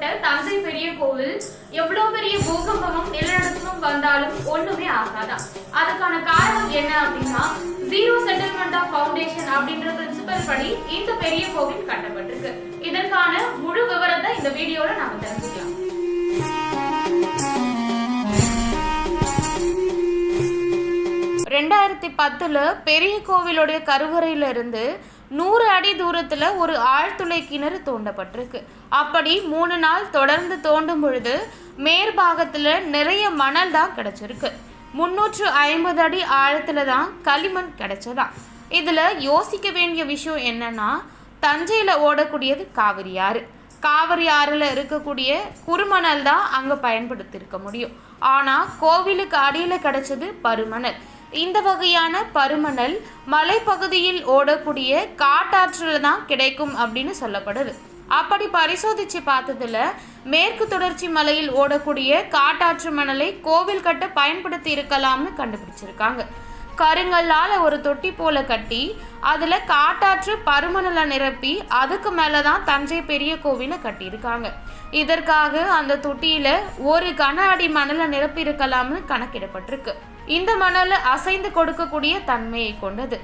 கட்டப்பட்ட தந்தை பெரிய கோவில் எவ்வளவு பெரிய பூகம்பமும் நிலநடுக்கமும் வந்தாலும் ஒண்ணுமே ஆகாதான் அதுக்கான காரணம் என்ன அப்படின்னா ஜீரோ செட்டில்மெண்ட் ஆஃப் ஃபவுண்டேஷன் அப்படின்ற பிரின்சிபல் படி இந்த பெரிய கோவில் கட்டப்பட்டிருக்கு. இதற்கான முழு விவரத்தை இந்த வீடியோல நாம தெரிஞ்சுக்கலாம். ரெண்டாயிரத்தி பத்துல பெரிய கோவிலுடைய கருவறையில இருந்து நூறு அடி தூரத்தில் ஒரு ஆழ்துளை கிணறு தோண்டப்பட்டிருக்கு. அப்படி மூணு நாள் தொடர்ந்து தோண்டும் பொழுது மேற்பாகத்தில் நிறைய மணல் தான் கிடச்சிருக்கு. முன்னூற்று ஐம்பது அடி ஆழத்தில் தான் களிமண் கிடச்சதா? இதில் யோசிக்க வேண்டிய விஷயம் என்னன்னா தஞ்சையில் ஓடக்கூடியது காவிரி ஆறு. காவிரி ஆறில் இருக்கக்கூடிய குறுமணல் தான் அங்கே பயன்படுத்தியிருக்க முடியும். ஆனால் கோவிலுக்கு அடியில் கிடச்சது பருமணல். இந்த வகையான பருமணல் மலைப்பகுதியில் ஓடக்கூடிய காட்டாற்றில் தான் கிடைக்கும் அப்படின்னு சொல்லப்படுது. அப்படி பரிசோதிச்சு பார்த்ததுல மேற்கு தொடர்ச்சி மலையில் ஓடக்கூடிய காட்டாற்று மணலை கோவில் கட்ட பயன்படுத்தி இருக்கலாம்னு கண்டுபிடிச்சிருக்காங்க. கருங்கல்லால் ஒரு தொட்டி போல கட்டி அதில் காட்டாற்று பருமணலை நிரப்பி அதுக்கு மேலே தான் தஞ்சை பெரிய கோவிலை கட்டியிருக்காங்க. இதற்காக அந்த தொட்டியில் ஒரு கன அடி மணலை நிரப்பி இருக்கலாம்னு கணக்கிடப்பட்டிருக்கு. இந்த மணல் அசைந்து கொடுக்கக்கூடிய தன்மையை கொண்டது.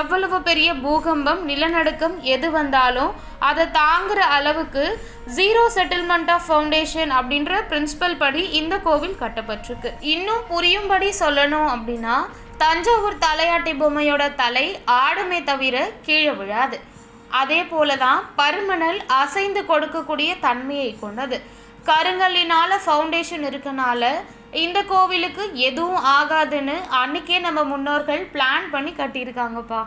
எவ்வளவு பெரிய பூகம்பம் நிலநடுக்கம் எது வந்தாலும் அதை தாங்குற அளவுக்கு ஜீரோ செட்டில்மெண்ட் ஆஃப் ஃபவுண்டேஷன் அப்படின்ற பிரின்சிபல் படி இந்த கோவில் கட்டப்பட்டிருக்கு. இன்னும் புரியும்படி சொல்லணும் அப்படின்னா தஞ்சாவூர் தலையாட்டி பொம்மையோட தலை ஆடுமே தவிர கீழே விழாது. அதே போல தான் பருமணல் அசைந்து கொடுக்கக்கூடிய தன்மையை கொண்டது. கருங்கல்லினால ஃபவுண்டேஷன் இருக்கனால இந்த கோவிலுக்கு எதுவும் ஆகாதுன்னு அன்னைக்கே நம்ம முன்னோர்கள் பிளான் பண்ணி கட்டியிருக்காங்கப்பா.